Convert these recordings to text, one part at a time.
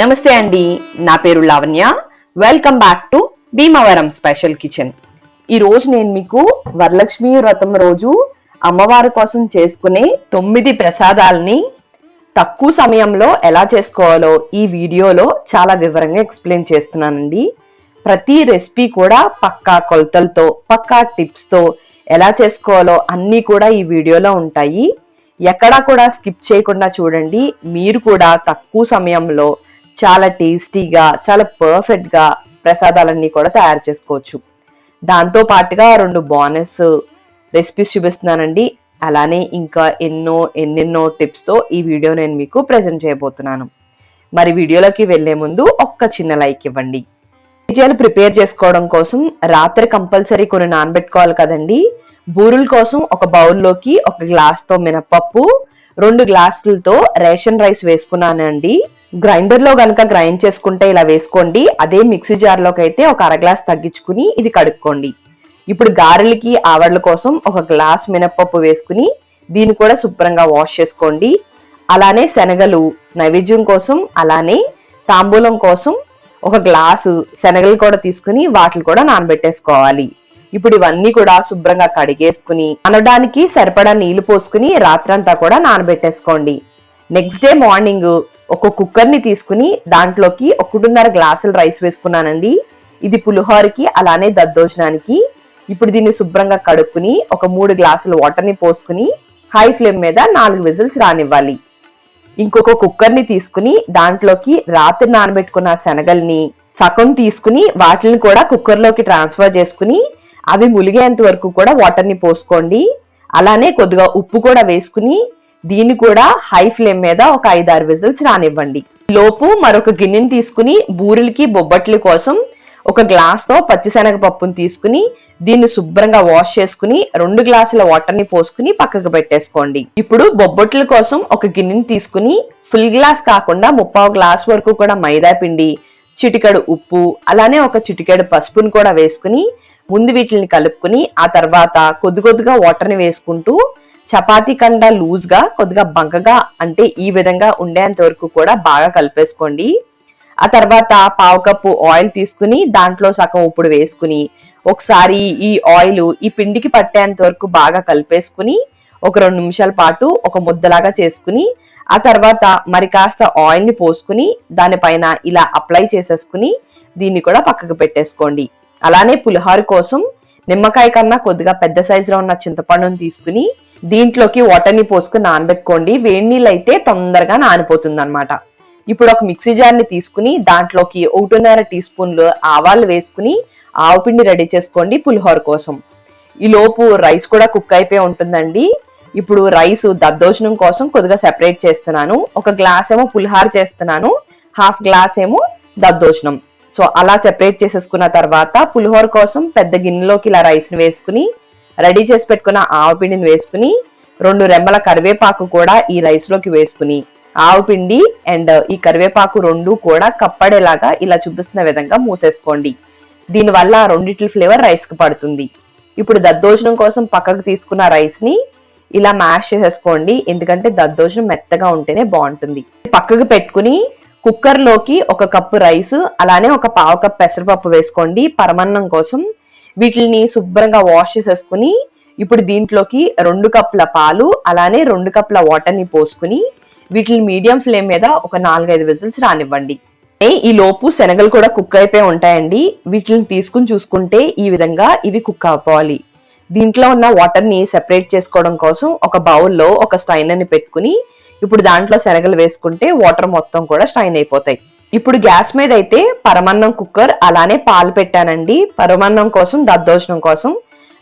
నమస్తే అండి. నా పేరు Lavanya. Welcome back to Bhimavaram special kitchen ఈ రోజు నేను మీకు వరలక్ష్మి వ్రతం రోజు అమ్మవారి కోసం చేసుకునే తొమ్మిది ప్రసాదాలని తక్కువ సమయంలో ఎలా చేసుకోవాలో ఈ వీడియోలో చాలా వివరంగా ఎక్స్ప్లెయిన్ చేస్తున్నానండి. ప్రతి రెసిపీ కూడా పక్కా కొలతలతో పక్కా టిప్స్తో ఎలా చేసుకోవాలో అన్నీ కూడా ఈ వీడియోలో ఉంటాయి. ఎక్కడా కూడా స్కిప్ చేయకుండా చూడండి. మీరు కూడా తక్కువ సమయంలో చాలా టేస్టీగా చాలా పర్ఫెక్ట్గా ప్రసాదాలన్నీ కూడా తయారు చేసుకోవచ్చు. దాంతో పాటుగా రెండు బోనస్ రెసిపీస్ చూపిస్తున్నానండి. అలానే ఇంకా ఎన్నో ఎన్నెన్నో టిప్స్తో ఈ వీడియో నేను మీకు ప్రజెంట్ చేయబోతున్నాను. మరి వీడియోలోకి వెళ్ళే ముందు ఒక్క చిన్న లైక్ ఇవ్వండి. విజయాలు ప్రిపేర్ చేసుకోవడం కోసం రాత్రి కంపల్సరీ కొన్ని నానబెట్టుకోవాలి కదండి. బూరుల కోసం ఒక బౌల్లోకి ఒక గ్లాస్తో మినపప్పు రెండు గ్లాసులతో రేషన్ రైస్ వేసుకున్నానండి. గ్రైండర్లో కనుక గ్రైండ్ చేసుకుంటే ఇలా వేసుకోండి. అదే మిక్సీ జార్లోకి అయితే ఒక అర గ్లాస్ తగ్గించుకుని ఇది కడుక్కోండి. ఇప్పుడు గారెలకి ఆవడల కోసం ఒక గ్లాస్ మినపప్పు వేసుకుని దీన్ని కూడా శుభ్రంగా వాష్ చేసుకోండి. అలానే శనగలు నైవేద్యం కోసం అలానే తాంబూలం కోసం ఒక గ్లాసు శనగలు కూడా తీసుకుని వాటిని కూడా నానబెట్టేసుకోవాలి. ఇప్పుడు ఇవన్నీ కూడా శుభ్రంగా కడిగేసుకుని అనడానికి సరిపడా నీళ్ళు పోసుకుని రాత్రంతా కూడా నానబెట్టేసుకోండి. నెక్స్ట్ డే మార్నింగ్ ఒక కుక్కర్ని తీసుకుని దాంట్లోకి ఒకటిన్నర గ్లాసులు రైస్ వేసుకున్నానండి. ఇది పులిహోరకి అలానే దద్దోజనానికి. ఇప్పుడు దీన్ని శుభ్రంగా కడుక్కుని ఒక మూడు గ్లాసులు వాటర్ని పోసుకుని హై ఫ్లేమ్ మీద నాలుగు విజిల్స్ రానివ్వాలి. ఇంకొక కుక్కర్ని తీసుకుని దాంట్లోకి రాత్రి నానబెట్టుకున్న శనగల్ని సగం తీసుకుని వాటిని కూడా కుక్కర్లోకి ట్రాన్స్ఫర్ చేసుకుని అవి ములిగేంత వరకు కూడా వాటర్ని పోసుకోండి. అలానే కొద్దిగా ఉప్పు కూడా వేసుకుని దీన్ని కూడా హై ఫ్లేమ్ మీద ఒక ఐదారు విజిల్స్ రానివ్వండి. లోపు మరొక గిన్నెని తీసుకుని బూరెలకి బొబ్బట్ల కోసం ఒక గ్లాస్తో పచ్చిశనగ పప్పుని తీసుకుని దీన్ని శుభ్రంగా వాష్ చేసుకుని రెండు గ్లాసుల వాటర్ని పోసుకుని పక్కకు పెట్టేసుకోండి. ఇప్పుడు బొబ్బట్ల కోసం ఒక గిన్నెని తీసుకుని ఫుల్ గ్లాస్ కాకుండా ముప్పావు గ్లాస్ వరకు కూడా మైదా పిండి చిటికెడు ఉప్పు అలానే ఒక చిటికెడు పసుపుని కూడా వేసుకుని ముందు వీటిని కలుపుకుని ఆ తర్వాత కొద్ది కొద్దిగా వాటర్ని వేసుకుంటూ చపాతీ కండ లూజ్గా కొద్దిగా బంకగా అంటే ఈ విధంగా ఉండేంత వరకు కూడా బాగా కలిపేసుకోండి. ఆ తర్వాత పావు కప్పు ఆయిల్ తీసుకుని దాంట్లో సగం ఉప్పుడు వేసుకుని ఒకసారి ఈ ఆయిల్ ఈ పిండికి పట్టేంత వరకు బాగా కలిపేసుకుని ఒక రెండు నిమిషాల పాటు ఒక ముద్దలాగా చేసుకుని ఆ తర్వాత మరి కాస్త ఆయిల్ని పోసుకుని దానిపైన ఇలా అప్లై చేసేసుకుని దీన్ని కూడా పక్కకు పెట్టేసుకోండి. అలానే పులిహోర కోసం నిమ్మకాయ కన్నా కొద్దిగా పెద్ద సైజులో ఉన్న చింతపండుని తీసుకుని దీంట్లోకి వాటర్ని పోసుకుని నానబెట్టుకోండి. వేడి నీళ్ళు అయితే తొందరగా నానిపోతుంది అనమాట ఇప్పుడు ఒక మిక్సీ జార్ని తీసుకుని దాంట్లోకి ఒకటిన్నర టీ స్పూన్లు ఆవాలు వేసుకుని ఆవు పిండి రెడీ చేసుకోండి పులిహోర కోసం. ఈలోపు రైస్ కూడా కుక్ అయిపోయి ఉంటుందండి. ఇప్పుడు రైస్ దద్దోజనం కోసం కొద్దిగా సెపరేట్ చేస్తున్నాను. ఒక గ్లాస్ ఏమో పులిహార చేస్తున్నాను. హాఫ్ గ్లాస్ ఏమో దద్దోజనం. సో అలా సెపరేట్ చేసేసుకున్న తర్వాత పులిహోర కోసం పెద్ద గిన్నెలోకి ఇలా రైస్ని వేసుకుని రెడీ చేసి పెట్టుకున్న ఆవు పిండిని వేసుకుని రెండు రెమ్మల కరివేపాకు కూడా ఈ రైస్లోకి వేసుకుని. ఆవు పిండి అండ్ ఈ కరివేపాకు రెండు కూడా కప్పడేలాగా ఇలా చూపిస్తున్న విధంగా మూసేసుకోండి. దీనివల్ల రెండిట్ల ఫ్లేవర్ రైస్కి పడుతుంది. ఇప్పుడు దద్దోజనం కోసం పక్కకు తీసుకున్న రైస్ని ఇలా మ్యాష్ చేసేసుకోండి. ఎందుకంటే దద్దోజనం మెత్తగా ఉంటేనే బాగుంటుంది. పక్కకు పెట్టుకుని కుక్కర్లోకి ఒక కప్పు రైస్ అలానే ఒక పావు కప్ పెసరపప్పు వేసుకోండి. పరమన్నం కోసం వీటిని శుభ్రంగా వాష్ చేసేసుకుని ఇప్పుడు దీంట్లోకి రెండు కప్పుల పాలు అలానే రెండు కప్పుల వాటర్ని పోసుకుని వీటిని మీడియం ఫ్లేమ్ మీద ఒక నాలుగైదు విజిల్స్ రానివ్వండి. ఏ, ఈ లోపు శనగలు కూడా కుక్ అయిపోయి ఉంటాయండి. వీటిని తీసుకుని చూసుకుంటే ఈ విధంగా ఇవి కుక్ అవ్వాలి. దీంట్లో ఉన్న వాటర్ని సెపరేట్ చేసుకోవడం కోసం ఒక బౌల్లో ఒక స్టైన్ అని పెట్టుకుని ఇప్పుడు దాంట్లో శనగలు వేసుకుంటే వాటర్ మొత్తం కూడా స్ట్రైన్ అయిపోతాయి. ఇప్పుడు గ్యాస్ మీద అయితే పరమన్నం కుక్కర్ అలానే పాలు పెట్టానండి. పరమన్నం కోసం దద్దోజనం కోసం.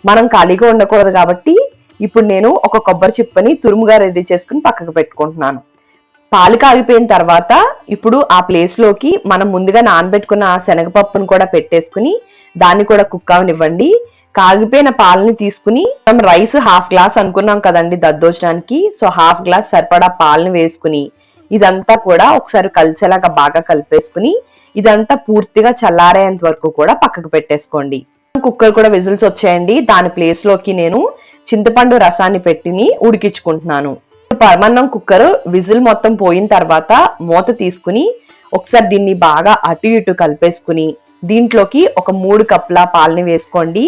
మనం ఖాళీగా ఉండకూడదు కాబట్టి ఇప్పుడు నేను ఒక కొబ్బరి చిప్పని తురుముగా రెడీ చేసుకుని పక్కకు పెట్టుకుంటున్నాను. పాలు కాగిపోయిన తర్వాత ఇప్పుడు ఆ ప్లేస్లోకి మనం ముందుగా నానబెట్టుకున్న ఆ శనగపప్పును కూడా పెట్టేసుకుని దాన్ని కూడా కుక్ అవనివ్వండి. కాగిపోయిన పాలని తీసుకుని మనం రైస్ హాఫ్ గ్లాస్ అనుకున్నాం కదండి దద్దోజనానికి. సో హాఫ్ గ్లాస్ సరిపడా పాలను వేసుకుని ఇదంతా కూడా ఒకసారి కలిసేలాగా బాగా కలిపేసుకుని ఇదంతా పూర్తిగా చల్లారేంత వరకు కూడా పక్కకు పెట్టేసుకోండి. కుక్కర్ కూడా విజిల్స్ వచ్చాయండి. దాని ప్లేస్లోకి నేను చింతపండు రసాన్ని పెట్టిని ఉడికించుకుంటున్నాను. పరమన్నం కుక్కర్ విజిల్ మొత్తం పోయిన తర్వాత మూత తీసుకుని ఒకసారి దీన్ని బాగా అటు ఇటు కలిపేసుకుని దీంట్లోకి ఒక మూడు కప్పుల పాలని వేసుకోండి.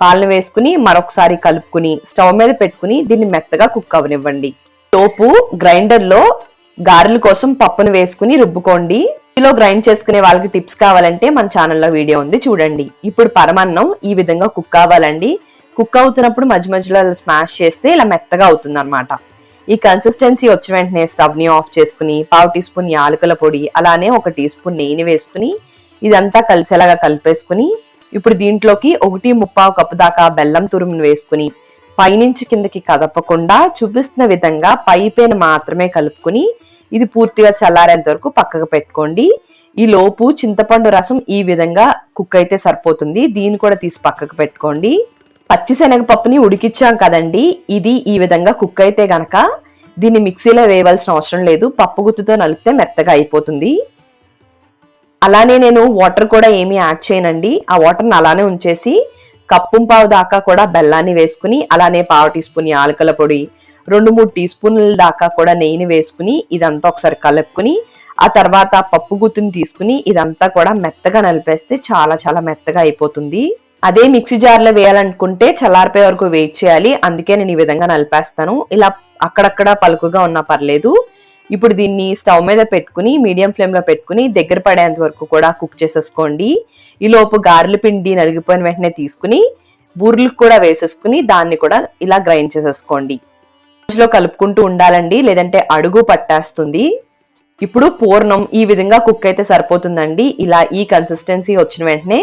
పాలను వేసుకుని మరొకసారి కలుపుకుని స్టవ్ మీద పెట్టుకుని దీన్ని మెత్తగా కుక్ అవనివ్వండి. తోపు గ్రైండర్లో గారెల కోసం పప్పును వేసుకుని రుబ్బుకోండి. కిలో గ్రైండ్ చేసుకునే వాళ్ళకి టిప్స్ కావాలంటే మన ఛానల్లో వీడియో ఉంది చూడండి. ఇప్పుడు పరమాన్నం ఈ విధంగా కుక్ అవ్వాలండి కుక్ అవుతున్నప్పుడు మధ్య మధ్యలో స్మాష్ చేస్తే ఇలా మెత్తగా అవుతుంది అనమాట ఈ కన్సిస్టెన్సీ వచ్చిన వెంటనే స్టవ్ని ఆఫ్ చేసుకుని పావు టీ స్పూన్ యాలకుల పొడి అలానే ఒక టీ స్పూన్ నెయ్యిని వేసుకుని ఇదంతా కలిసేలాగా కలిపేసుకుని ఇప్పుడు దీంట్లోకి ఒకటి ముప్పావు కప్పు దాకా బెల్లం తురుమును వేసుకుని పైనుంచి కిందకి కదపకుండా చూపిస్తున్న విధంగా పై పైన మాత్రమే కలుపుకుని ఇది పూర్తిగా చల్లారేంత వరకు పక్కకు పెట్టుకోండి. ఈ లోపు చింతపండు రసం ఈ విధంగా కుక్ అయితే సరిపోతుంది. దీన్ని కూడా తీసి పక్కకు పెట్టుకోండి. పచ్చి శనగపప్పుని ఉడికిచ్చాం కదండి. ఇది ఈ విధంగా కుక్ అయితే గనక దీన్ని మిక్సీలో వేయవలసిన అవసరం లేదు. పప్పు గుత్తుతో నలిపితే మెత్తగా అయిపోతుంది. అలానే నేను వాటర్ కూడా ఏమీ యాడ్ చేయనండి. ఆ వాటర్ని అలానే ఉంచేసి కప్పు పావు దాకా కూడా బెల్లాన్ని వేసుకుని అలానే పావు టీ స్పూన్ యాలకల పొడి రెండు మూడు టీ స్పూన్ల దాకా కూడా నెయ్యిని వేసుకుని ఇదంతా ఒకసారి కలుపుకుని ఆ తర్వాత పప్పు గుత్తుని తీసుకుని ఇదంతా కూడా మెత్తగా నలిపేస్తే చాలా చాలా మెత్తగా అయిపోతుంది. అదే మిక్సీ జార్లో వేయాలనుకుంటే చల్లారిపోయే వరకు వెయిట్ చేయాలి. అందుకే నేను ఈ విధంగా నలిపేస్తాను. ఇలా అక్కడక్కడ పలుకుగా ఉన్నా పర్లేదు. ఇప్పుడు దీన్ని స్టవ్ మీద పెట్టుకుని మీడియం ఫ్లేమ్లో పెట్టుకుని దగ్గర పడేంత వరకు కూడా కుక్ చేసేసుకోండి. ఈలోపు గారెల పిండి నలిగిపోయిన వెంటనే తీసుకుని బూర్లకు కూడా వేసేసుకుని దాన్ని కూడా ఇలా గ్రైండ్ చేసేసుకోండి. లో కలుపుకుంటూ ఉండాలండి లేదంటే అడుగు పట్టేస్తుంది. ఇప్పుడు పూర్ణం ఈ విధంగా కుక్ అయితే సరిపోతుందండి. ఇలా ఈ కన్సిస్టెన్సీ వచ్చిన వెంటనే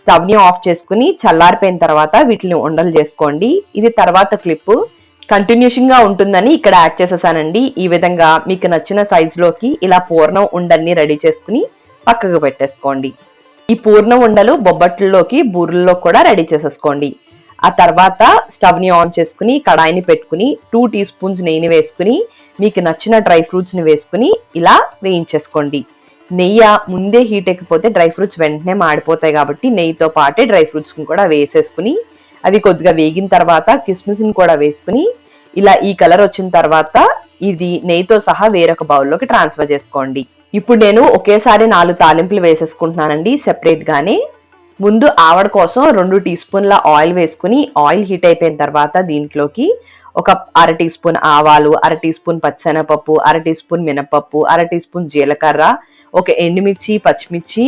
స్టవ్ని ఆఫ్ చేసుకుని చల్లారిపోయిన తర్వాత వీటిని ఉండలు చేసుకోండి. ఇది తర్వాత క్లిప్ కంటిన్యూషన్గా ఉంటుందని ఇక్కడ యాడ్ చేసేసానండి. ఈ విధంగా మీకు నచ్చిన సైజులోకి ఇలా పూర్ణం ఉండల్ని రెడీ చేసుకుని పక్కకు పెట్టేసుకోండి. ఈ పూర్ణం ఉండలు బొబ్బట్లలోకి బూరెల్లో కూడా రెడీ చేసేసుకోండి. ఆ తర్వాత స్టవ్ని ఆన్ చేసుకుని కడాయిని పెట్టుకుని టూ టీ స్పూన్స్ నెయ్యిని వేసుకుని మీకు నచ్చిన డ్రై ఫ్రూట్స్ని వేసుకుని ఇలా వేయించేసుకోండి. నెయ్యి ముందే హీట్ ఎక్కిపోతే డ్రై ఫ్రూట్స్ వెంటనే మాడిపోతాయి కాబట్టి నెయ్యితో పాటే డ్రై ఫ్రూట్స్ని కూడా వేసేసుకుని అవి కొద్దిగా వేగిన తర్వాత కిస్మిస్ని కూడా వేసుకుని ఇలా ఈ కలర్ వచ్చిన తర్వాత ఇది నెయ్యితో సహా వేరొక బౌల్లోకి ట్రాన్స్ఫర్ చేసుకోండి. ఇప్పుడు నేను ఒకేసారి నాలుగు తాలింపులు వేసేసుకుంటున్నానండి సెపరేట్గానే. ముందు ఆవడ కోసం రెండు టీ స్పూన్ల ఆయిల్ వేసుకుని ఆయిల్ హీట్ అయిపోయిన తర్వాత దీంట్లోకి ఒక అర టీ స్పూన్ ఆవాలు అర టీ స్పూన్ పచ్చెనపప్పు అర టీ స్పూన్ మినపప్పు అర టీ స్పూన్ జీలకర్ర ఒక ఎండుమిర్చి పచ్చిమిర్చి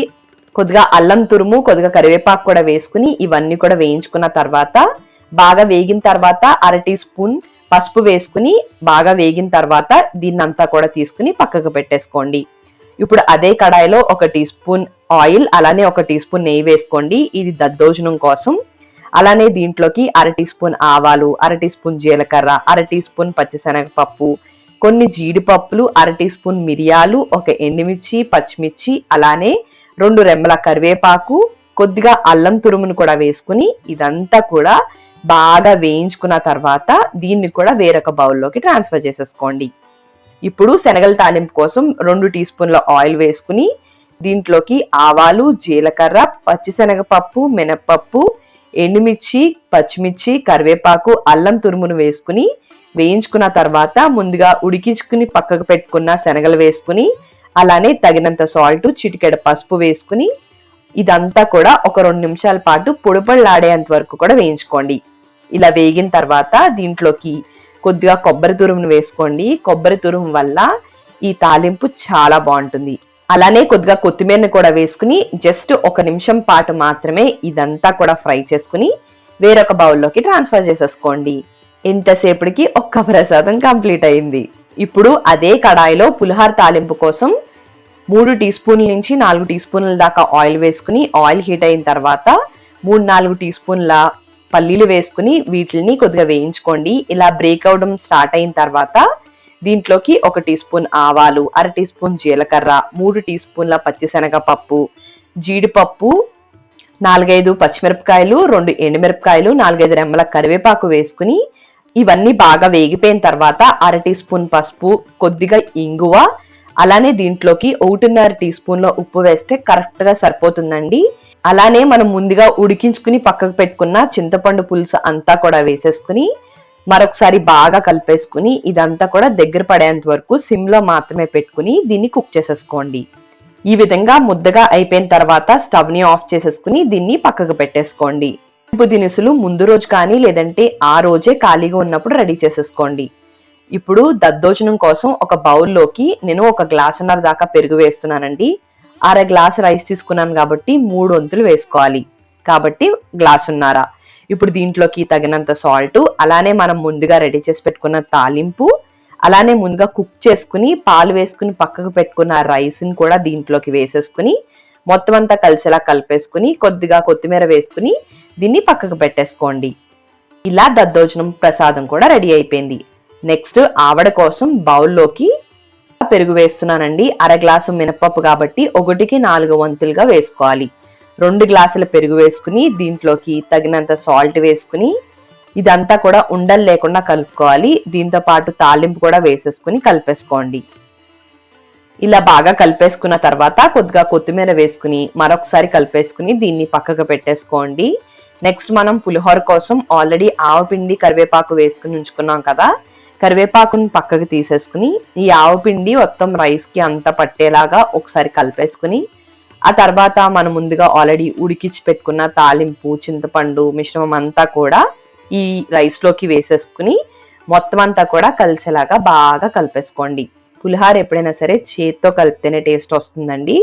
కొద్దిగా అల్లం తురుము కొద్దిగా కరివేపాకు కూడా వేసుకుని ఇవన్నీ కూడా వేయించుకున్న తర్వాత బాగా వేగిన తర్వాత అర టీ స్పూన్ పసుపు వేసుకుని బాగా వేగిన తర్వాత దీన్నంతా కూడా తీసుకుని పక్కకు పెట్టేసుకోండి. ఇప్పుడు అదే కడాయిలో ఒక టీ స్పూన్ ఆయిల్ అలానే ఒక టీ స్పూన్ నెయ్యి వేసుకోండి. ఇది దద్దోజనం కోసం. అలానే దీంట్లోకి అర టీ స్పూన్ ఆవాలు అర టీ స్పూన్ జీలకర్ర అర టీ స్పూన్ పచ్చిశనగపప్పు కొన్ని జీడిపప్పులు అర టీ స్పూన్ మిరియాలు ఒక ఎండుమిర్చి పచ్చిమిర్చి అలానే రెండు రెమ్మల కరివేపాకు కొద్దిగా అల్లం తురుమును కూడా వేసుకుని ఇదంతా కూడా బాగా వేయించుకున్న తర్వాత దీన్ని కూడా వేరొక బౌల్లోకి ట్రాన్స్ఫర్ చేసేసుకోండి. ఇప్పుడు శనగల తాలింపు కోసం రెండు టీ స్పూన్ల ఆయిల్ వేసుకుని దీంట్లోకి ఆవాలు జీలకర్ర పచ్చిశనగపప్పు మినప్పప్పు ఎండుమిర్చి పచ్చిమిర్చి కరివేపాకు అల్లం తురుమును వేసుకుని వేయించుకున్న తర్వాత ముందుగా ఉడికించుకుని పక్కకు పెట్టుకున్న శనగలు వేసుకుని అలానే తగినంత సాల్ట్ చిటికెడ పసుపు వేసుకుని ఇదంతా కూడా ఒక రెండు నిమిషాల పాటు పొడిపళ్ళాడేంత వరకు కూడా వేయించుకోండి. ఇలా వేగిన తర్వాత దీంట్లోకి కొద్దిగా కొబ్బరి తురుమును వేసుకోండి. కొబ్బరి తురుము వల్ల ఈ తాలింపు చాలా బాగుంటుంది. అలానే కొద్దిగా కొత్తిమీరని కూడా వేసుకుని జస్ట్ ఒక నిమిషం పాటు మాత్రమే ఇదంతా కూడా ఫ్రై చేసుకుని వేరొక బౌల్లోకి ట్రాన్స్ఫర్ చేసేసుకోండి. ఇంతసేపటికి ఒక్క ప్రసాదం కంప్లీట్ అయింది. ఇప్పుడు అదే కడాయిలో పులిహార తాలింపు కోసం మూడు టీ స్పూన్ల నుంచి నాలుగు టీ స్పూన్ల దాకా ఆయిల్ వేసుకుని ఆయిల్ హీట్ అయిన తర్వాత మూడు నాలుగు టీ స్పూన్ల పల్లీలు వేసుకుని వీటిని కొద్దిగా వేయించుకోండి. ఇలా బ్రేక్ అవడం స్టార్ట్ అయిన తర్వాత దీంట్లోకి ఒక టీ స్పూన్ ఆవాలు అర టీ స్పూన్ జీలకర్ర మూడు టీ స్పూన్ల పచ్చిశనగపప్పు జీడిపప్పు నాలుగైదు పచ్చిమిరపకాయలు రెండు ఎండుమిరపకాయలు నాలుగైదు రెమ్మల కరివేపాకు వేసుకుని ఇవన్నీ బాగా వేగిపోయిన తర్వాత అర టీ స్పూన్ పసుపు కొద్దిగా ఇంగువ అలానే దీంట్లోకి ఒకటిన్నర టీ స్పూన్లో ఉప్పు వేస్తే కరెక్ట్గా సరిపోతుందండి. అలానే మనం ముందుగా ఉడికించుకుని పక్కకు పెట్టుకున్న చింతపండు పులుసు అంతా కూడా వేసేసుకుని మరొకసారి బాగా కలిపేసుకుని ఇదంతా కూడా దగ్గర పడేంత వరకు సిమ్లో మాత్రమే పెట్టుకుని దీన్ని కుక్ చేసేసుకోండి. ఈ విధంగా ముద్దగా అయిపోయిన తర్వాత స్టవ్ని ఆఫ్ చేసేసుకుని దీన్ని పక్కకు పెట్టేసుకోండి. తాలింపు దినుసులు ముందు రోజు కానీ లేదంటే ఆ రోజే ఖాళీగా ఉన్నప్పుడు రెడీ చేసేసుకోండి. ఇప్పుడు దద్దోజనం కోసం ఒక బౌల్లోకి నేను ఒక గ్లాసున్నర దాకా పెరుగు వేస్తున్నానండి. అర గ్లాస్ రైస్ తీసుకున్నాను కాబట్టి మూడు వంతులు వేసుకోవాలి. కాబట్టి గ్లాసున్నర ఇప్పుడు దీంట్లోకి తగినంత సాల్ట్ అలానే మనం ముందుగా రెడీ చేసి పెట్టుకున్న తాలింపు అలానే ముందుగా కుక్ చేసుకుని పాలు వేసుకుని పక్కకు పెట్టుకున్న రైస్ని కూడా దీంట్లోకి వేసేసుకుని మొత్తం అంతా కలిసేలా కలిపేసుకుని కొద్దిగా కొత్తిమీర వేసుకుని దీన్ని పక్కకు పెట్టేసుకోండి. ఇలా దద్దోజనం ప్రసాదం కూడా రెడీ అయిపోయింది. నెక్స్ట్ ఆవిడ కోసం బౌల్లోకి పెరుగు వేస్తున్నానండి. అర గ్లాసు మినపప్పు కాబట్టి ఒకటికి నాలుగు వంతులుగా వేసుకోవాలి. రెండు గ్లాసుల పెరుగు వేసుకుని దీంట్లోకి తగినంత సాల్ట్ వేసుకుని ఇదంతా కూడా ఉండలు లేకుండా కలుపుకోవాలి. దీంతో పాటు తాలింపు కూడా వేసేసుకుని కలిపేసుకోండి. ఇలా బాగా కలిపేసుకున్న తర్వాత కొద్దిగా కొత్తిమీర వేసుకుని మరొకసారి కలిపేసుకుని దీన్ని పక్కకు పెట్టేసుకోండి. నెక్స్ట్ మనం పులిహోర కోసం ఆల్రెడీ ఆవపిండి కరివేపాకు వేసుకుని ఉంచుకున్నాం కదా. కరివేపాకుని పక్కకు తీసేసుకుని ఈ ఆవపిండి మొత్తం రైస్కి అంత అంతా పట్టేలాగా ఒకసారి కలిపేసుకుని ఆ తర్వాత మనం ముందుగా ఆల్రెడీ ఉడికించి పెట్టుకున్న తాలింపు చింతపండు మిశ్రమం అంతా కూడా ఈ రైస్లోకి వేసేసుకుని మొత్తం అంతా కూడా కలిసేలాగా బాగా కలిపేసుకోండి. పులిహార ఎప్పుడైనా సరే చేత్తో కలిపితేనే టేస్ట్ వస్తుందండి.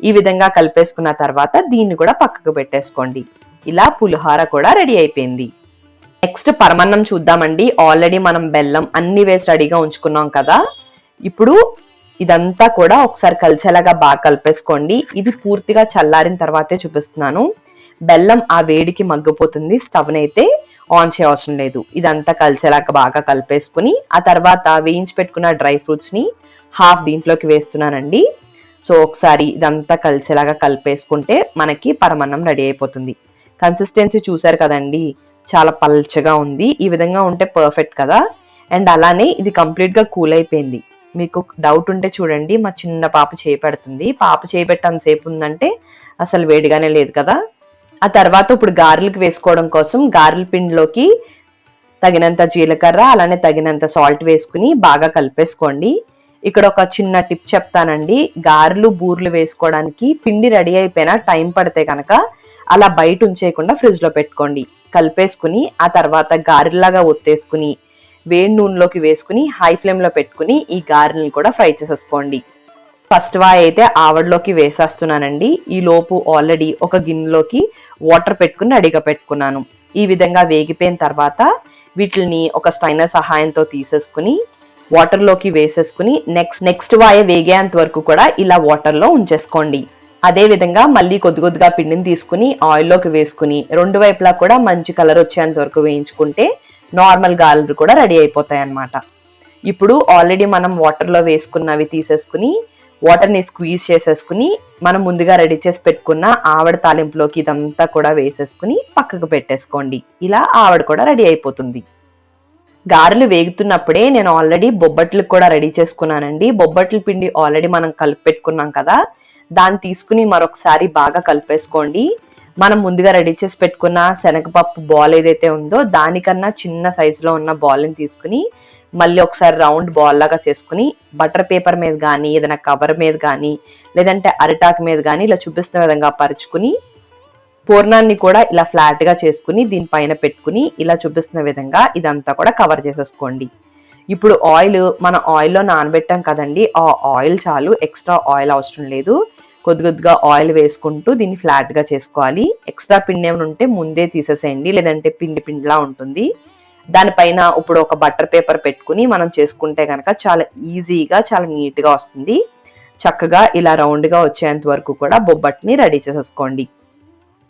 ఈ విధంగా కలిపేసుకున్న తర్వాత దీన్ని కూడా పక్కకు పెట్టేసుకోండి. ఇలా పులిహార కూడా రెడీ అయిపోయింది. నెక్స్ట్ పరమన్నం చూద్దామండి. ఆల్రెడీ మనం బెల్లం అన్ని వేసి రెడీగా ఉంచుకున్నాం కదా. ఇప్పుడు ఇదంతా కూడా ఒకసారి కలిసేలాగా బాగా కలిపేసుకోండి. ఇది పూర్తిగా చల్లారిన తర్వాతే చూపిస్తున్నాను. బెల్లం ఆ వేడికి మగ్గిపోతుంది. స్టవ్ అయితే ఆన్ చేయవసరం లేదు. ఇదంతా కలిసేలాగా బాగా కలిపేసుకుని ఆ తర్వాత వేయించి పెట్టుకున్న డ్రై ఫ్రూట్స్ని హాఫ్ దీంట్లోకి వేస్తున్నానండి. సో ఒకసారి ఇదంతా కలిసేలాగా కలిపేసుకుంటే మనకి పరమన్నం రెడీ అయిపోతుంది. కన్సిస్టెన్సీ చూసారు కదండి. చాలా పల్చగా ఉంది. ఈ విధంగా ఉంటే పర్ఫెక్ట్ కదా. అండ్ అలానే ఇది కంప్లీట్గా కూల్ అయిపోయింది. మీకు డౌట్ ఉంటే చూడండి. మా చిన్న పాప చేపెడుతుంది పాప చేపెట్టంతసేపు ఉందంటే అసలు వేడిగానే లేదు కదా. ఆ తర్వాత ఇప్పుడు గారెలకు వేసుకోవడం కోసం గారెల పిండిలోకి తగినంత జీలకర్ర అలానే తగినంత సాల్ట్ వేసుకుని బాగా కలిపేసుకోండి. ఇక్కడ ఒక చిన్న టిప్ చెప్తానండి. గారెలు బూర్లు వేసుకోవడానికి పిండి రెడీ అయిపోయినా టైం పడితే కనుక అలా బయట ఉంచేయకుండా ఫ్రిడ్జ్లో పెట్టుకోండి. కలిపేసుకుని ఆ తర్వాత గారెలాగా ఒత్తేసుకుని వేడి నూనెలోకి వేసుకుని హై ఫ్లేమ్లో పెట్టుకుని ఈ గారెలను కూడా ఫ్రై చేసేసుకోండి. ఫస్ట్ వా అయితే ఆవడలోకి వేసేస్తున్నానండి. ఈ లోపు ఆల్రెడీ ఒక గిన్నెలోకి వాటర్ పెట్టుకుని రెడీగా పెట్టుకున్నాను. ఈ విధంగా వేగిపోయిన తర్వాత వీటిని ఒక స్టైనర్ సహాయంతో తీసేసుకుని వాటర్లోకి వేసేసుకుని నెక్స్ట్ నెక్స్ట్ వాయ వేగేంత వరకు కూడా ఇలా వాటర్లో ఉంచేసుకోండి. అదే విధంగా మళ్ళీ కొద్ది కొద్దిగా పిండిని తీసుకుని ఆయిల్లోకి వేసుకుని రెండు వైపులా కూడా మంచి కలర్ వచ్చేంత వరకు వేయించుకుంటే నార్మల్ గారెలు కూడా రెడీ అయిపోతాయి అన్నమాట ఇప్పుడు ఆల్రెడీ మనం వాటర్లో వేసుకున్నవి తీసేసుకుని వాటర్ని స్క్వీజ్ చేసేసుకుని మనం ముందుగా రెడీ చేసి పెట్టుకున్న ఆవిడ తాలింపులోకి ఇదంతా కూడా వేసేసుకుని పక్కకు పెట్టేసుకోండి. ఇలా ఆవిడ కూడా రెడీ అయిపోతుంది. గారెలు వేగుతున్నప్పుడే నేను ఆల్రెడీ బొబ్బట్లు కూడా రెడీ చేసుకున్నానండి. బొబ్బట్ల పిండి ఆల్రెడీ మనం కలిపి పెట్టుకున్నాం కదా దాన్ని తీసుకుని మరొకసారి బాగా కలిపేసుకోండి. మనం ముందుగా రెడీ చేసి పెట్టుకున్న శనగపప్పు బాల్ ఏదైతే ఉందో దానికన్నా చిన్న సైజులో ఉన్న బాల్ని తీసుకుని మళ్ళీ ఒకసారి రౌండ్ బాల్ లాగా చేసుకుని బటర్ పేపర్ మీద కానీ ఏదైనా కవర్ మీద కానీ లేదంటే అరిటాకు మీద కానీ ఇలా చూపిస్తున్న విధంగా పరుచుకుని పూర్ణాన్ని కూడా ఇలా ఫ్లాట్గా చేసుకుని దీనిపైన పెట్టుకుని ఇలా చూపిస్తున్న విధంగా ఇదంతా కూడా కవర్ చేసేసుకోండి. ఇప్పుడు ఆయిల్ మన ఆయిల్లో నానబెట్టాం కదండి ఆ ఆయిల్ చాలు ఎక్స్ట్రా ఆయిల్ అవసరం లేదు. కొద్ది కొద్దిగా ఆయిల్ వేసుకుంటూ దీన్ని ఫ్లాట్గా చేసుకోవాలి. ఎక్స్ట్రా పిండి ఏమైనా ఉంటే ముందే తీసేసేయండి లేదంటే పిండి పిండిలా ఉంటుంది. దానిపైన ఇప్పుడు ఒక బటర్ పేపర్ పెట్టుకుని మనం చేసుకుంటే కనుక చాలా ఈజీగా చాలా నీట్గా వస్తుంది. చక్కగా ఇలా రౌండ్గా వచ్చేంత వరకు కూడా బొబ్బట్ని రెడీ చేసేసుకోండి.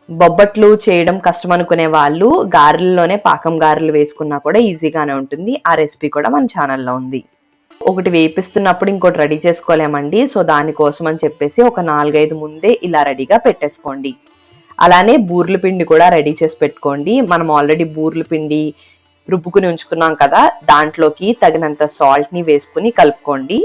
బొబ్బట్లు చేయడం కష్టం అనుకునే వాళ్ళు గారెల్లోనే పాకం గారెలు వేసుకున్నా కూడా ఈజీగానే ఉంటుంది. ఆ రెసిపీ కూడా మన ఛానల్లో ఉంది. ఒకటి వేపిస్తున్నప్పుడు ఇంకోటి రెడీ చేసుకోలేమండి. సో దానికోసం అని చెప్పేసి ఒక నాలుగైదు ముందే ఇలా రెడీగా పెట్టేసుకోండి. అలానే బూర్ల పిండి కూడా రెడీ చేసి పెట్టుకోండి. మనం ఆల్రెడీ బూర్ల పిండి రుబ్బుకుని ఉంచుకున్నాం కదా దాంట్లోకి తగినంత సాల్ట్ని వేసుకుని కలుపుకోండి.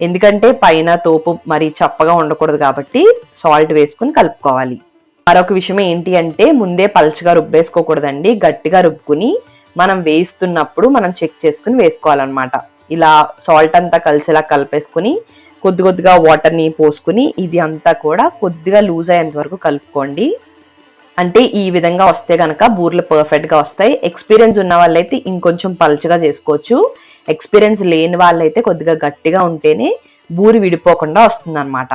ఎందుకంటే పైన తోపు మరి చప్పగా ఉండకూడదు కాబట్టి సాల్ట్ వేసుకుని కలుపుకోవాలి. మరొక విషయం ఏంటి అంటే ముందే పలుచగా రుబ్బేసుకోకూడదండి. గట్టిగా రుబ్బుకుని మనం వేస్తున్నప్పుడు మనం చెక్ చేసుకుని వేసుకోవాలన్నమాట. ఇలా సాల్ట్ అంతా కలిసేలా కలిపేసుకుని కొద్ది కొద్దిగా వాటర్ని పోసుకుని ఇది అంతా కూడా కొద్దిగా లూజ్ అయ్యేంత వరకు కలుపుకోండి. అంటే ఈ విధంగా వస్తే కనుక బూర్లు పర్ఫెక్ట్గా వస్తాయి. ఎక్స్పీరియన్స్ ఉన్న వాళ్ళైతే ఇంకొంచెం పలుచగా చేసుకోవచ్చు. ఎక్స్పీరియన్స్ లేని వాళ్ళైతే కొద్దిగా గట్టిగా ఉంటేనే బూరి విడిపోకుండా వస్తుంది అనమాట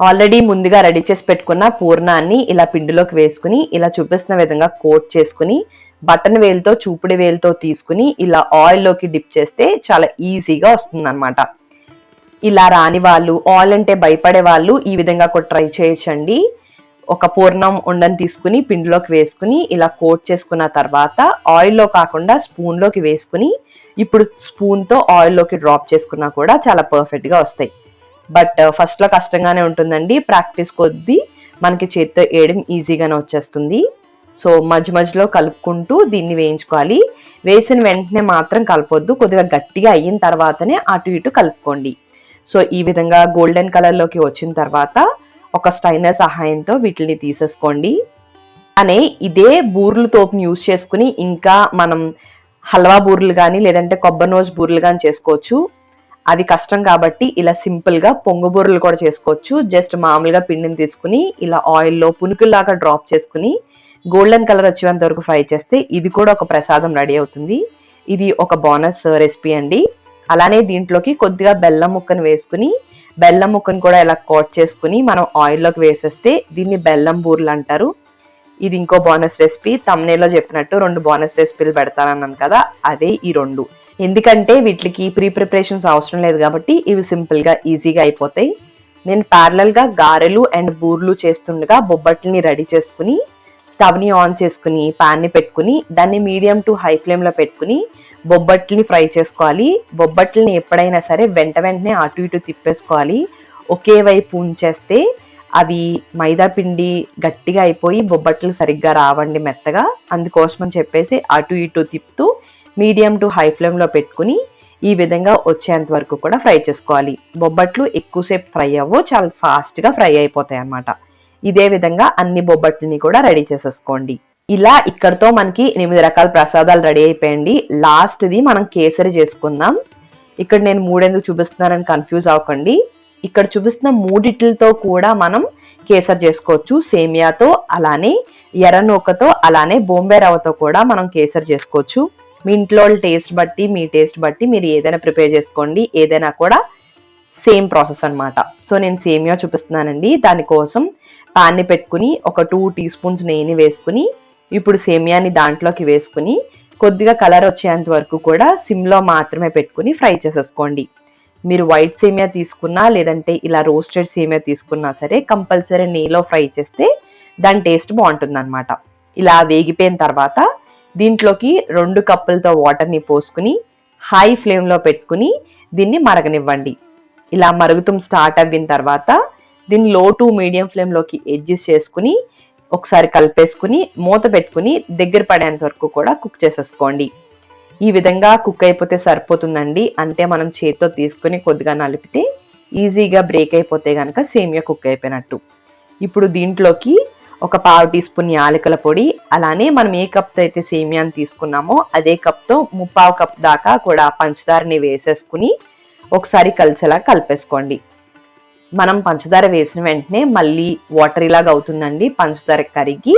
ఆల్రెడీ ముందుగా రెడీ చేసి పెట్టుకున్న పూర్ణాన్ని ఇలా పిండిలోకి వేసుకుని ఇలా చూపిస్తున్న విధంగా కోట్ చేసుకుని బటన్ వేలుతో చూపుడు వేలుతో తీసుకుని ఇలా ఆయిల్లోకి డిప్ చేస్తే చాలా ఈజీగా వస్తుంది అనమాట ఇలా రాని వాళ్ళు ఆయిల్ అంటే భయపడే వాళ్ళు ఈ విధంగా కూడా ట్రై చేయొచ్చండి. ఒక పూర్ణం ఉండని తీసుకుని పిండిలోకి వేసుకుని ఇలా కోట్ చేసుకున్న తర్వాత ఆయిల్లో కాకుండా స్పూన్లోకి వేసుకుని ఇప్పుడు స్పూన్తో ఆయిల్లోకి డ్రాప్ చేసుకున్నా కూడా చాలా పర్ఫెక్ట్గా వస్తాయి. బట్ ఫస్ట్లో uh, కష్టంగానే ఉంటుందండి. ప్రాక్టీస్ కొద్దీ మనకి చేత్తో వేయడం ఈజీగానే వచ్చేస్తుంది. సో మధ్య మధ్యలో కలుపుకుంటూ దీన్ని వేయించుకోవాలి. వేసిన వెంటనే మాత్రం కలపొద్దు. కొద్దిగా గట్టిగా అయిన తర్వాతనే అటు ఇటు కలుపుకోండి. సో ఈ విధంగా గోల్డెన్ కలర్లోకి వచ్చిన తర్వాత ఒక స్టైనర్ సహాయంతో వీటిని తీసేసుకోండి. అనే ఇదే బూర్లు తోపుని యూస్ చేసుకుని ఇంకా మనం హల్వా బూరెలు కానీ లేదంటే కొబ్బరి నోజ్ కానీ చేసుకోవచ్చు. అది కష్టం కాబట్టి ఇలా సింపుల్గా పొంగు బూరెలు కూడా చేసుకోవచ్చు. జస్ట్ మామూలుగా పిండిని తీసుకుని ఇలా ఆయిల్లో పునుకుల్లాగా డ్రాప్ చేసుకుని గోల్డెన్ కలర్ వచ్చేంత వరకు ఫ్రై చేస్తే ఇది కూడా ఒక ప్రసాదం రెడీ అవుతుంది. ఇది ఒక బోనస్ రెసిపీ అండి. అలానే దీంట్లోకి కొద్దిగా బెల్లం ముక్కను వేసుకుని బెల్లం ముక్కను కూడా ఇలా కోట్ చేసుకుని మనం ఆయిల్లోకి వేసేస్తే దీన్ని బెల్లం బూరెలు అంటారు. ఇది ఇంకో బోనస్ రెసిపీ తమ్నేలో చెప్పినట్టు రెండు బోనస్ రెసిపీలు పెడతానన్నాను కదా అదే ఈ రెండు. ఎందుకంటే వీటికి ప్రీ ప్రిపరేషన్స్ అవసరం లేదు కాబట్టి ఇవి సింపుల్గా ఈజీగా అయిపోతాయి. నేను ప్యారలల్గా గారెలు అండ్ బూర్లు చేస్తుండగా బొబ్బట్లని రెడీ చేసుకుని స్టవ్ని ఆన్ చేసుకుని ప్యాన్ని పెట్టుకుని దాన్ని మీడియం టు హై ఫ్లేమ్లో పెట్టుకుని బొబ్బట్లని ఫ్రై చేసుకోవాలి. బొబ్బట్లని ఎప్పుడైనా సరే వెంట వెంటనే అటు ఇటు తిప్పేసుకోవాలి. ఒకే వైపు ఉంచేస్తే అవి మైదా పిండి గట్టిగా అయిపోయి బొబ్బట్లు సరిగ్గా రావండి మెత్తగా. అందుకోసం అని చెప్పేసి అటు ఇటు తిప్పుతూ మీడియం టు హై ఫ్లేమ్లో పెట్టుకుని ఈ విధంగా వచ్చేంత వరకు కూడా ఫ్రై చేసుకోవాలి. బొబ్బట్లు ఎక్కువసేపు ఫ్రై అవ్వవు చాలా ఫాస్ట్గా ఫ్రై అయిపోతాయి అన్నమాట. ఇదే విధంగా అన్ని బొబ్బట్లని కూడా రెడీ చేసేసుకోండి. ఇలా ఇక్కడతో మనకి ఎనిమిది రకాల ప్రసాదాలు రెడీ అయిపోయండి. లాస్ట్ది మనం కేసరి చేసుకుందాం. ఇక్కడ నేను మూడెందుకు చూపిస్తున్నానని కన్ఫ్యూజ్ అవ్వకండి. ఇక్కడ చూపిస్తున్న మూడిట్లతో కూడా మనం కేసర్ చేసుకోవచ్చు. సేమియాతో అలానే ఎర్రనూకతో అలానే బొంబే రవ్వతో కూడా మనం కేసర్ చేసుకోవచ్చు. మీ ఇంట్లో టేస్ట్ బట్టి మీ టేస్ట్ బట్టి మీరు ఏదైనా ప్రిపేర్ చేసుకోండి. ఏదైనా కూడా సేమ్ ప్రాసెస్ అన్నమాట. సో నేను సేమియా చూపిస్తున్నానండి. దానికోసం పాన్ని పెట్టుకుని ఒక టూ టీ స్పూన్స్ నెయ్యిని వేసుకుని ఇప్పుడు సేమియాని దాంట్లోకి వేసుకుని కొద్దిగా కలర్ వచ్చేంత వరకు కూడా సిమ్లో మాత్రమే పెట్టుకుని ఫ్రై చేసేసుకోండి. మీరు వైట్ సేమియా తీసుకున్నా లేదంటే ఇలా రోస్టెడ్ సేమియా తీసుకున్నా సరే కంపల్సరీ నెయ్యిలో ఫ్రై చేస్తే దాని టేస్ట్ బాగుంటుందన్నమాట. ఇలా వేగిపోయిన తర్వాత దీంట్లోకి రెండు కప్పులతో వాటర్ని పోసుకుని హై ఫ్లేమ్లో పెట్టుకుని దీన్ని మరగనివ్వండి. ఇలా మరుగుతం స్టార్ట్ అయిన తర్వాత దీన్ని లో టు మీడియం ఫ్లేమ్లోకి అడ్జస్ట్ చేసుకుని ఒకసారి కలిపేసుకుని మూత పెట్టుకుని దగ్గర పడేంత వరకు కూడా కుక్ చేసేసుకోండి. ఈ విధంగా కుక్ అయిపోతే సరిపోతుందండి. అంటే మనం చేతితో తీసుకుని కొద్దిగా నలిపితే ఈజీగా బ్రేక్ అయిపోతే కనుక సేమియా కుక్ అయిపోయినట్టు. ఇప్పుడు దీంట్లోకి ఒక పావు టీ స్పూన్ యాలకుల పొడి అలానే మనం ఏ కప్తో అయితే సేమియాని తీసుకున్నామో అదే కప్తో ముప్పావు కప్ దాకా కూడా పంచదారని వేసేసుకుని ఒకసారి కలిసేలా కలిపేసుకోండి. మనం పంచదార వేసిన వెంటనే మళ్ళీ వాటర్ ఇలాగా అవుతుందండి. పంచదార కరిగి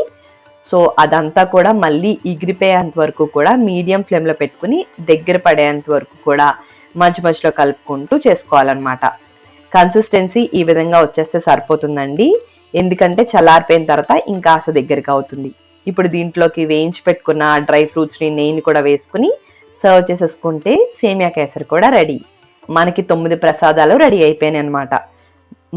సో అదంతా కూడా మళ్ళీ ఎగిరిపోయేంత వరకు కూడా మీడియం ఫ్లేమ్లో పెట్టుకుని దగ్గర పడేంత వరకు కూడా మధ్య మధ్యలో కలుపుకుంటూ చేసుకోవాలన్నమాట. కన్సిస్టెన్సీ ఈ విధంగా వచ్చేస్తే సరిపోతుందండి. ఎందుకంటే చల్లారిపోయిన తర్వాత ఇంకా ఆశ దగ్గరికి అవుతుంది. ఇప్పుడు దీంట్లోకి వేయించి పెట్టుకున్న డ్రై ఫ్రూట్స్ని నెయ్యిని కూడా వేసుకుని సర్వ్ చేసేసుకుంటే సేమియా కేసరి కూడా రెడీ. మనకి తొమ్మిది ప్రసాదాలు రెడీ అయిపోయినాయి అనమాట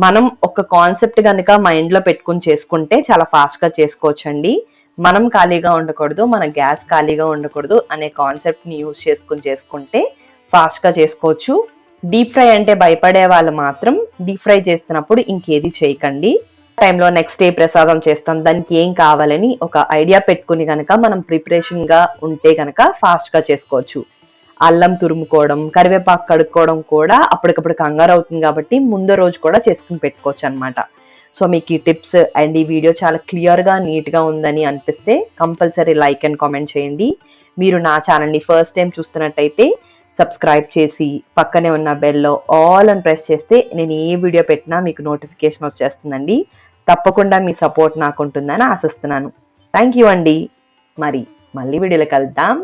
మనం ఒక కాన్సెప్ట్ కనుక మైండ్లో పెట్టుకుని చేసుకుంటే చాలా ఫాస్ట్గా చేసుకోవచ్చండి. మనం ఖాళీగా ఉండకూడదు మన గ్యాస్ ఖాళీగా ఉండకూడదు అనే కాన్సెప్ట్ని యూజ్ చేసుకుని చేసుకుంటే ఫాస్ట్గా చేసుకోవచ్చు. డీప్ ఫ్రై అంటే భయపడే వాళ్ళు మాత్రం డీప్ ఫ్రై చేస్తున్నప్పుడు ఇంకేది చేయకండి. టైంలో నెక్స్ట్ డే ప్రసాదం చేస్తాం దానికి ఏం కావాలని ఒక ఐడియా పెట్టుకుని కనుక మనం ప్రిపరేషన్గా ఉంటే కనుక ఫాస్ట్గా చేసుకోవచ్చు. అల్లం తురుముకోవడం కరివేపాకు కడుక్కోవడం కూడా అప్పటికప్పుడు కంగారు అవుతుంది కాబట్టి ముందు రోజు కూడా చేసుకుని పెట్టుకోవచ్చు అనమాట సో మీకు ఈ టిప్స్ అండ్ ఈ వీడియో చాలా క్లియర్గా నీట్గా ఉందని అనిపిస్తే కంపల్సరీ లైక్ అండ్ కామెంట్ చేయండి. మీరు నా ఛానల్ని ఫస్ట్ టైం చూస్తున్నట్టయితే సబ్స్క్రైబ్ చేసి పక్కనే ఉన్న బెల్లో ఆల్ అని ప్రెస్ చేస్తే నేను ఏ వీడియో పెట్టినా మీకు నోటిఫికేషన్ వచ్చేస్తుందండి. తప్పకుండా మీ సపోర్ట్ నాకు ఉంటుందని ఆశిస్తున్నాను. థ్యాంక్ యూ అండి. మరి మళ్ళీ వీడియోలో కలుద్దాం.